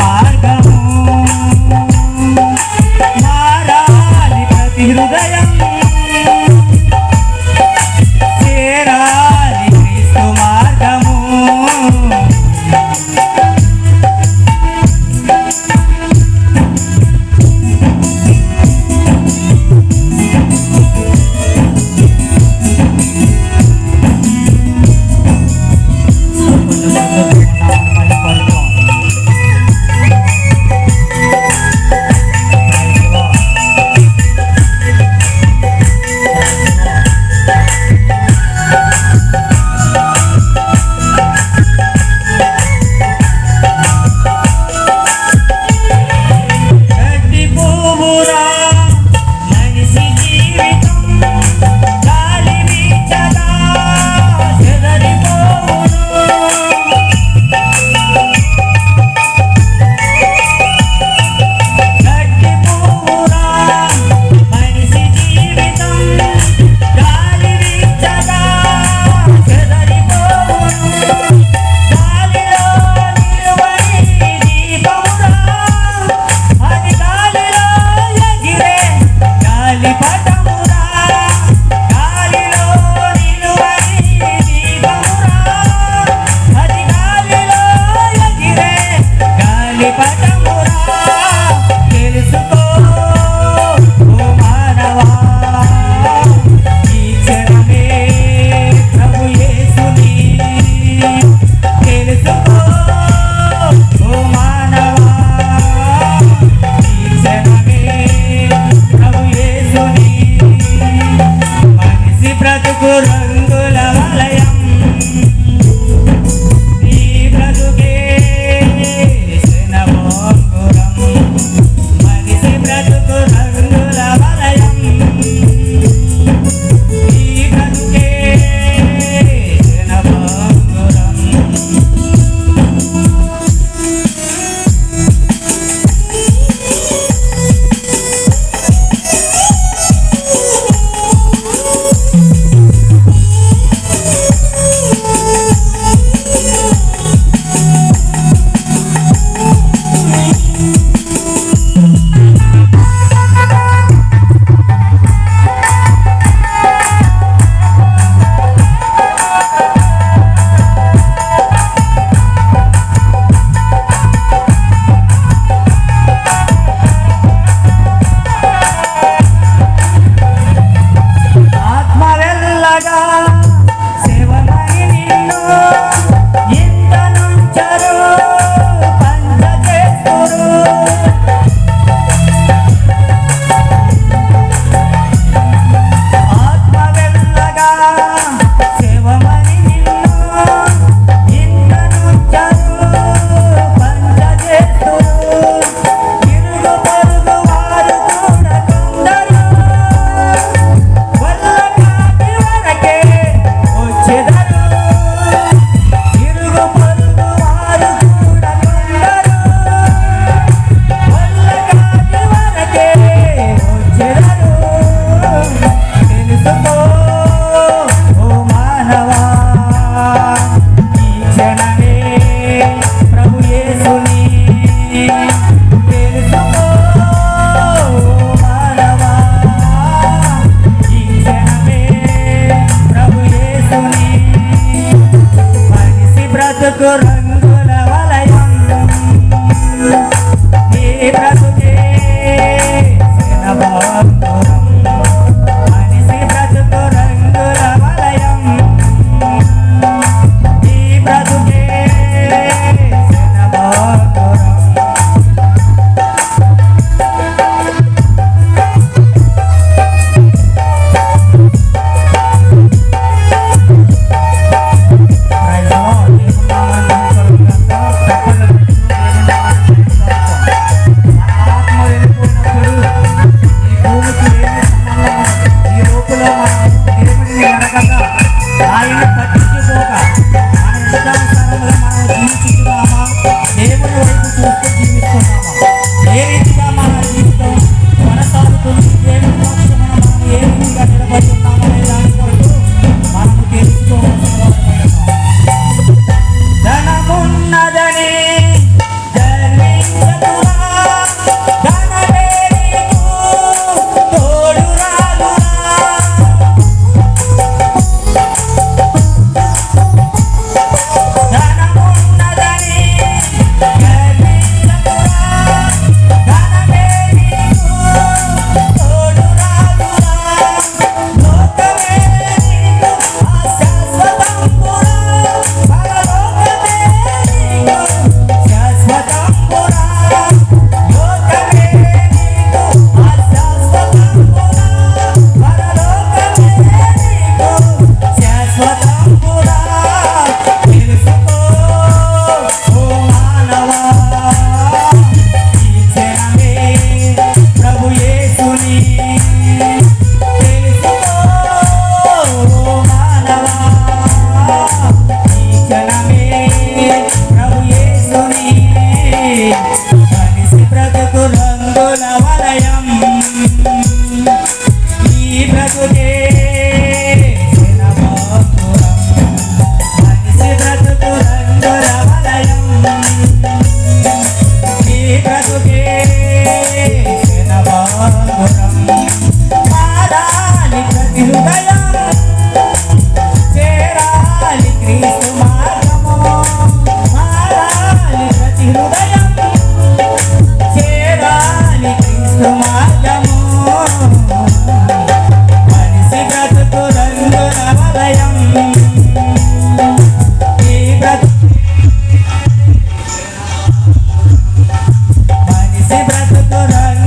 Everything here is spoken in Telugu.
మార్గము. మారాలి ప్రతి অপরাধ করা ప్రతి ఒక్క మన ఇష్టానుసారంగా మనం జీవించుకుందామా దేవుని వైపు చూస్తూ